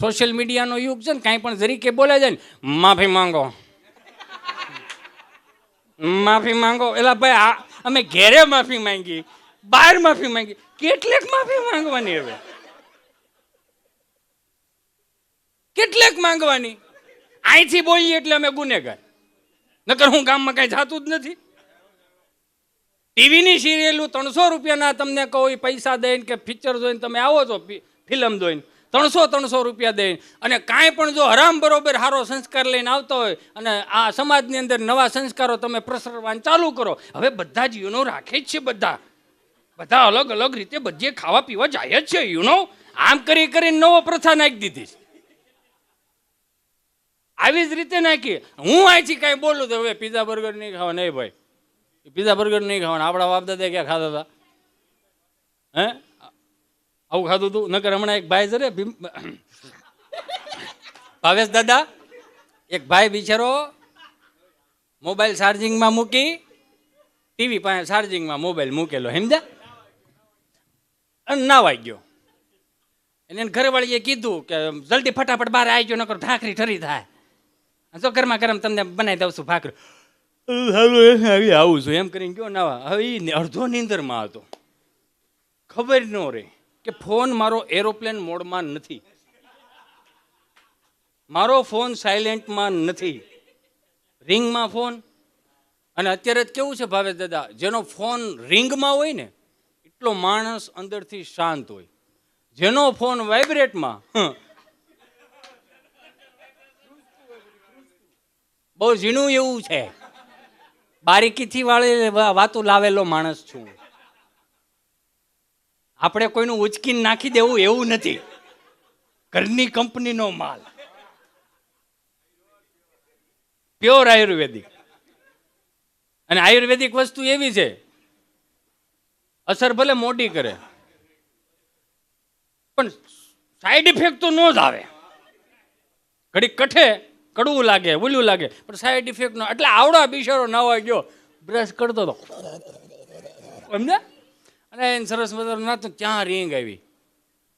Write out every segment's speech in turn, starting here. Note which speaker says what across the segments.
Speaker 1: Social મીડિયાનો યુગ છે ને, કાંઈ પણ જરીકે બોલે છે ને, માફી માંગો. માફી માંગો. એલા ભાઈ, આ, અમે ઘેરે માફી માંગી, બહાર માફી માંગી. કેટલેક માફી માંગવાની હવે? કેટલેક માંગવાની? અહીંથી બોલીએ એટલે અમે ગુનેગાર. નકર હું ગામમાં કાંઈ જાતું જ નથી. ટીવીની સિરિયલું ત્રણસો રૂપિયાના તમને કહો એ પૈસા દઈને કે પિક્ચર જોઈને તમે આવો છો ફિલ્મ જોઈને. ત્રણસો ત્રણસો રૂપિયા દઈને અને કાંઈ પણ જો હરામ બરોબર સારો સંસ્કાર લઈને આવતો હોય અને આ સમાજની અંદર નવા સંસ્કારો તમે પ્રસરવાનું ચાલુ કરો, હવે બધા જ યુનો રાખે જ છે બધા. બધા અલગ અલગ રીતે બધે ખાવા પીવા જાય જ છે યુનો. આમ કરી કરીને નવો પ્રથા નાખી દીધી આવી જ રીતે નાખી. હું અહીંથી કાંઈ બોલું તો હવે પીઝા બર્ગર નહીં ખાવા નહીં ભાઈ. પીઝા બર્ગર નહીં ખાવાના. આપણા બાપ ક્યાં ખાતા હતા? હે? આવું ખાધું તું? નકર હમણાં એક ભાઈ જરે ભાવેશ દાદા, એક ભાઈ બિચારો મોબાઈલ ચાર્જિંગમાં મૂકી ટીવી પાસે ચાર્જિંગમાં મોબાઈલ મૂકેલો, સમજ્યા? અને નાવાઈ ગયો. એને ઘરવાળીએ કીધું કે, જલ્દી ફટાફટ બહાર આવી ગયો નકર ભાખરી ઠરી થાય. જો ઘરમાં ગરમ તમને બનાવી દઉં છું ભાખરી. સારું આવી આવું છું. એમ કરીને ગયો નાવા. હવે એ અડધો નીંદરમાં હતો. ખબર ન રહે. કે ફોન મારો એરોપ્લેન મોડમાં નથી. મારો ફોન સાયલેન્ટમાં નથી. રિંગમાં ફોન. અને અત્યારે કેવું છે ભાવેશ દાદા, જેનો ફોન રિંગમાં હોય ને, એટલો માણસ અંદરથી શાંત હોય. જેનો ફોન વાઇબ્રેટમાં બહુ ઝીણું એવું છે. બારીકીથી વાળી વાતો લાવેલો માણસ છું. આપણે કોઈનું ઉચકીને નાખી દેવું એવું નથી. ઘરની કંપનીનો માલ. પ્યોર આયુર્વેદિક અને આયુર્વેદિક વસ્તુ એવી છે, અસર ભલે મોટી કરે, પણ સાઈડ ઇફેક્ટ તો ન જ આવે. ઘડી કઠે, કડવું લાગે ઓલું લાગે, પણ સાઈડ ઇફેક્ટ નો એટલે આવડા બિચારો હોય ગયો બ્રશ કરતો હતો સમજ્યા અને એને સરસ મજાનું નાતું ત્યાં રીંગ આવી?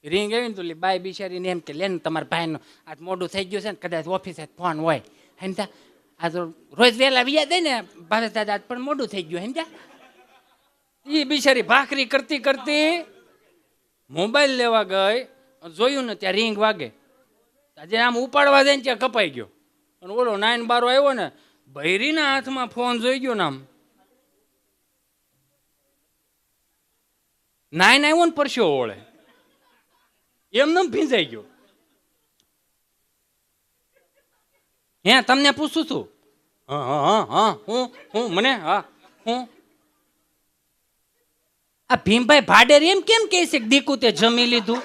Speaker 1: રીંગ આવી ને તો બાય બિચારીને એમ કે, લે ને તમારા ભાઈનું આજ મોડું થઈ ગયું છે ને, કદાચ ઓફિસે ફોન હોય. સમજ્યા આ તો રોજ વહેલા વ્યા દે ને, ભાવેશ દાદા, આજ પણ મોડું થઈ ગયું સમજ્યા એ બિચારી ભાખરી કરતી કરતી મોબાઈલ લેવા ગઈ જોયું ને ત્યાં રીંગ વાગે. આજે આમ ઉપાડવા જાય ને ત્યાં કપાઈ ગયો. અને ઓલો નાઈન બારો આવ્યો ને, ભૈરીના હાથમાં ફોન જોઈ ગયો ને આમ. નાઈન આવ્યો ને પરસ્યો ઓળે એમને ભીંજાઈ ગયો. હે, તમને પૂછું છું? હા હા મને, હા, હું. આ ભીમભાઈ ભાડેર એમ કેમ કહે છે દીકુ તે જમી લીધું?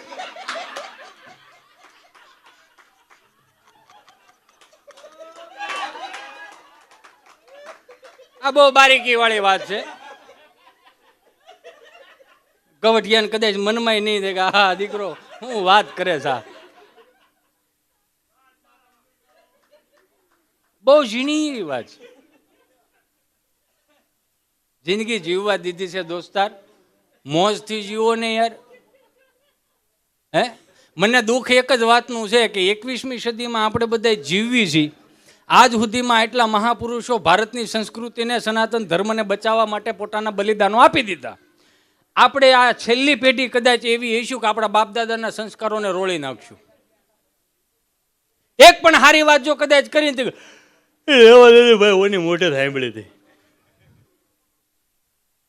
Speaker 1: આ બહુ બારીકી વાળી વાત છે. ગવઠિયાને કદાચ મનમાં નહીં થાય કે હા દીકરો, હું વાત કરે છે. બહુ ઝીણી એવી વાત છે. જિંદગી જીવવા દીધી છે દોસ્તાર. મોજથી જીવો ને યાર. હે? મને દુઃખ એક જ વાતનું છે કે એકવીસમી સદીમાં આપણે બધા જીવવી છીએ આજ સુધીમાં એટલા મહાપુરુષો ભારતની સંસ્કૃતિને સનાતન ધર્મને બચાવવા માટે પોતાના બલિદાનો આપી દીધા. આપણે આ છેલ્લી પેઢી કદાચ એવી હઈશું કે આપણા બાપદાદાના સંસ્કારોને રોળી નાખશું. એક પણ સારી વાત જો કદાચ કરીને તો ભાઈ, ઓની મોટે સાંભળી હતી.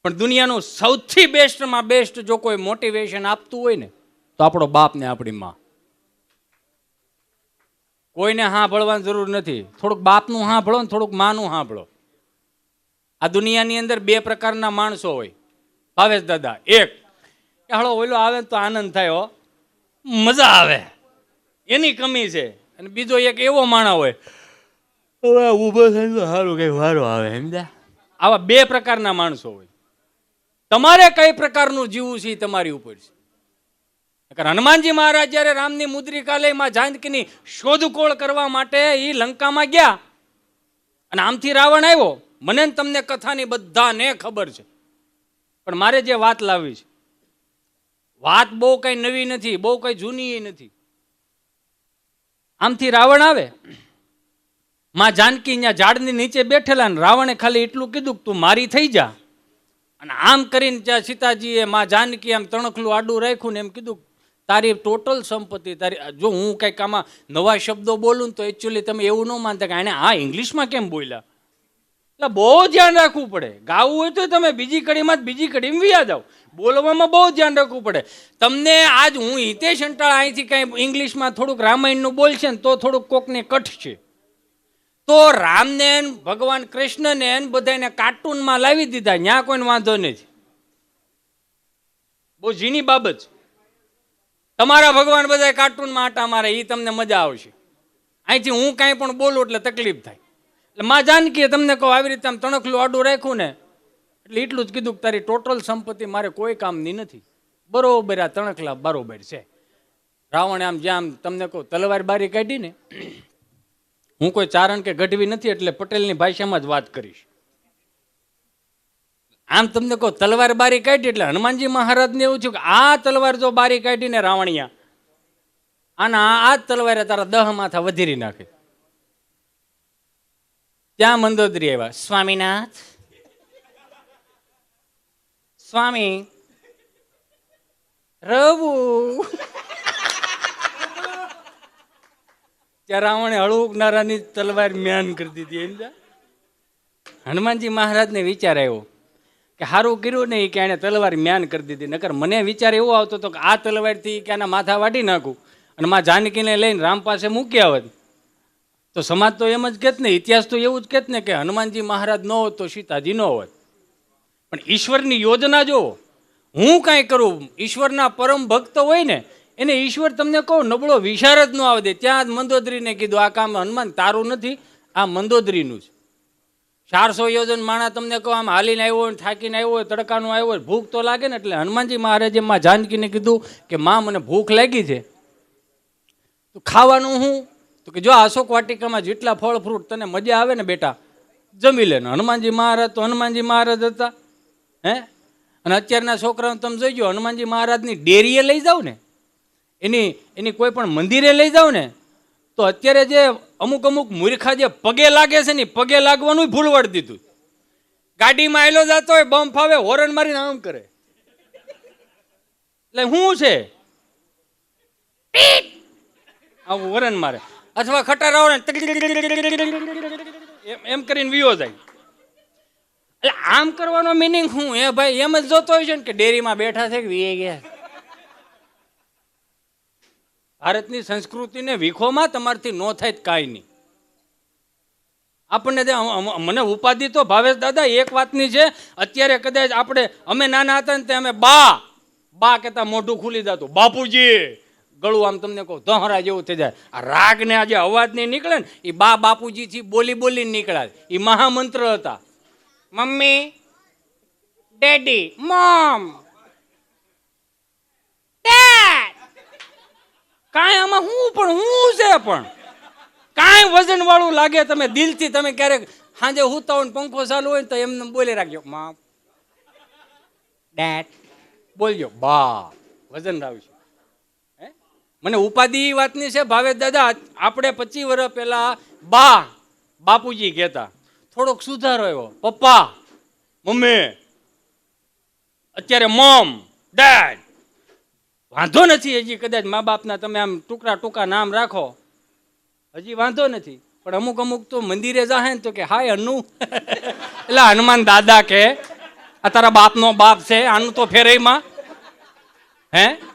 Speaker 1: પણ દુનિયાનું સૌથી બેસ્ટમાં બેસ્ટ જો કોઈ મોટિવેશન આપતું હોય ને, તો આપણો બાપ ને આપણી માં. કોઈને હા ભળવાની જરૂર નથી. થોડુંક બાપનું સાંભળો ને થોડુંક માનું સાંભળો આ દુનિયાની અંદર બે પ્રકારના માણસો હોય. ભાવેશ દાદા એક. હળો ઓલો આવે તો આનંદ થાય હો. મજા આવે. એની કમી છે. અને બીજો એક એવો માણા હોય. હવે ઊભો થાય તો સારું કઈ વારો આવે સમજ્યા? આવા બે પ્રકારના માણસો હોય. તમારે કઈ પ્રકારનું જીવવું છે એ તમારી ઉપર છે. હનુમાનજી મહારાજ જ્યારે રામની મુદ્રિકાલયમાં જાનકીની શોધખોળ કરવા માટે એ લંકામાં ગયા અને આમથી રાવણ આવ્યો મને ને તમને કથાની બધાને ખબર છે. પણ મારે જે વાત લાવવી છે, વાત બહુ કઈ નવી નથી, બહુ કઈ જૂની નથી. આમથી રાવણ આવે, માં જાનકી ત્યાં ઝાડની નીચે બેઠેલા ને રાવણે ખાલી એટલું કીધું કે તું મારી થઈ જા. અને આમ કરીને ત્યાં સીતાજીએ માં જાનકી આમ તણખલું આડું રાખ્યું ને એમ કીધું તારી ટોટલ સંપત્તિ, તારી, જો હું કંઈક આમાં નવા શબ્દો બોલું તો એકચ્યુઅલી તમે એવું ન માનતા કે આને આ ઇંગ્લિશમાં કેમ બોલ્યા? એટલે બહુ ધ્યાન રાખવું પડે. ગાવું હોય તો તમે બીજી કડીમાં બીજી કડીમાં વ્યા જાઓ. બોલવામાં બહુ ધ્યાન રાખવું પડે. તમને આજ હું હિતેશ અંટાળ અહીંથી કાંઈ ઇંગ્લિશમાં થોડુંક રામાયણનું બોલશે ને તો થોડુંક કોકને કઠશે. તો રામને ભગવાન કૃષ્ણને બધાને કાર્ટૂનમાં લાવી દીધા. ત્યાં કોઈને વાંધો નથી. બહુ ઝીણી બાબત છે. તમારા ભગવાન બધા કાર્ટૂનમાં આટા મારે એ તમને મજા આવશે. અહીંથી હું કાંઈ પણ બોલું એટલે તકલીફ થાય. એટલે માં જાનકીએ તમને કહો, આવી રીતે આમ તણખલું આડું રાખ્યું ને, એટલે એટલું જ કીધું કે તારી ટોટલ સંપત્તિ મારે કોઈ કામની નથી. બરોબર આ તણખલા બરોબર છે. રાવણે આમ જ્યાં તમને કહું, તલવાર બારી કાઢી ને, હું કોઈ ચારણ કે ગઢવી નથી એટલે પટેલની ભાષામાં જ વાત કરીશ. આમ તમને કહું, તલવાર બારી કાઢી એટલે હનુમાનજી મહારાજને એવું થયું કે આ તલવાર જો બારી કાઢીને રાવણિયા, આના આ જ તલવારે તારા દહ માથા વધીરી નાખે. ત્યાં મંદોદરી આવ્યા. સ્વામીનાથ. સ્વામી, રવુ. ત્યાં રાવણે હળુકનારાની તલવાર મ્યાન કરી દીધી. હનુમાનજી મહારાજને વિચાર આવ્યો કે સારું કર્યું નહીં કે એને તલવાર મ્યાન કરી દીધી. નકર મને વિચાર એવો આવતો હતો કે આ તલવારથી કે આના માથા વાટી નાખું. અને માં જાનકીને લઈને રામ પાસે મૂકી આવત. તો સમાજ તો એમ જ કહેત ને, ઇતિહાસ તો એવું જ કહેત ને કે હનુમાનજી મહારાજ ન હોત તો સીતાજી ન હોત. પણ ઈશ્વરની યોજના જો, હું કાંઈ કરું, ઈશ્વરના પરમ ભક્ત હોય ને, એને ઈશ્વર તમને કહો, નબળો વિચાર જ ન આવે દે. ત્યાં જ મંદોદરીને કીધું, આ કામ હનુમાન, તારું નથી, આ મંદોદરીનું છે. ચારસો યોજન માણા તમને કહો, આમ હાલીને આવ્યો હોય થાકીને આવ્યો હોય, તડકાનું આવ્યો હોય, ભૂખ તો લાગે ને, એટલે હનુમાનજી મહારાજે માં જાનકીને કીધું કે, માં, મને ભૂખ લાગી છે. તો ખાવાનું હું તો કે જો અશોક વાટિકામાં જેટલા ફળ ફ્રૂટ તને મજા આવે ને બેટા, જમી લે હનુમાનજી મહારાજ તો હનુમાનજી મહારાજ હતા, હે? અને અત્યારના છોકરાઓ તમે જોઈ ગયો, હનુમાનજી મહારાજની ડેરીએ લઈ જાઓ ને, એની એની કોઈ પણ મંદિરે લઈ જાઓ ને, તો અત્યારે જે અમુક અમુક મૂર્ખા જે પગે લાગે છે ને પગે લાગવાનું ભૂલવાડી દીધું. ગાડીમાં આવેલો જતો હોય, બમ ફાવે, હોરન મારીને આમ કરે. એટલે શું છે? આવું વરણ મારે. અથવા ખટારા એમ- કરીને વિયો જાય એટલે આમ કરવાનો મિનિંગ શું એ ભાઈ એમ જ જોતો હોય છે ને કે ડેરીમાં બેઠા છે કે વીએ ગયા ભારતની સંસ્કૃતિને વિખોમાં તમારથી ન થાય કાંઈ નહીં આપણને મને ઉપાધિ તો ભાવેશ દાદા એક વાતની છે અત્યારે કદાચ આપણે અમે નાના હતા ને તે અમે બા બા કહેતા મોઢું ખુલી જતું બાપુજી ગળું આમ તમને કહું દહરા જેવું થઈ જાય. આ રાગને આજે અવાજ નહીં નીકળે ને એ બા બાપુજીથી બોલી બોલી નીકળ્યા. એ મહામંત્ર હતા. મમ્મી, ડેડી, મોમ કાંઈ આમાં હું પણ, હું છે પણ? કાંઈ વજન વાળું લાગે તમે દિલથી, તમે ક્યારેક સાંજે હુતા હોય પંખો ચાલુ હોય તો એમને બોલી રાખજો. મા ડેટ બોલજો, બા, વજન રાવશે હે મને ઉપાધિ એ વાતની છે, ભાવેશ દાદા, આપણે પચીસ વર્ષ પહેલા બા, બાપુજી કહેતા થોડોક સુધારો આવ્યો. પપ્પા, મમ્મી, અત્યારે મોમ, ડેડ. વાંધો નથી હજી કદાચ મા બાપના તમે આમ ટૂંકા ટૂંકા નામ રાખો. હજી વાંધો નથી. પણ અમુક અમુક તો મંદિરે જાહે ને તો કે, હાય અનુ એટલે હનુમાન દાદા કે, આ તારા બાપનો બાપ છે, આનું તો ફેરઈમાં હે?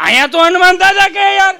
Speaker 1: અહીંયા તો હનુમાન દાદા કે યાર.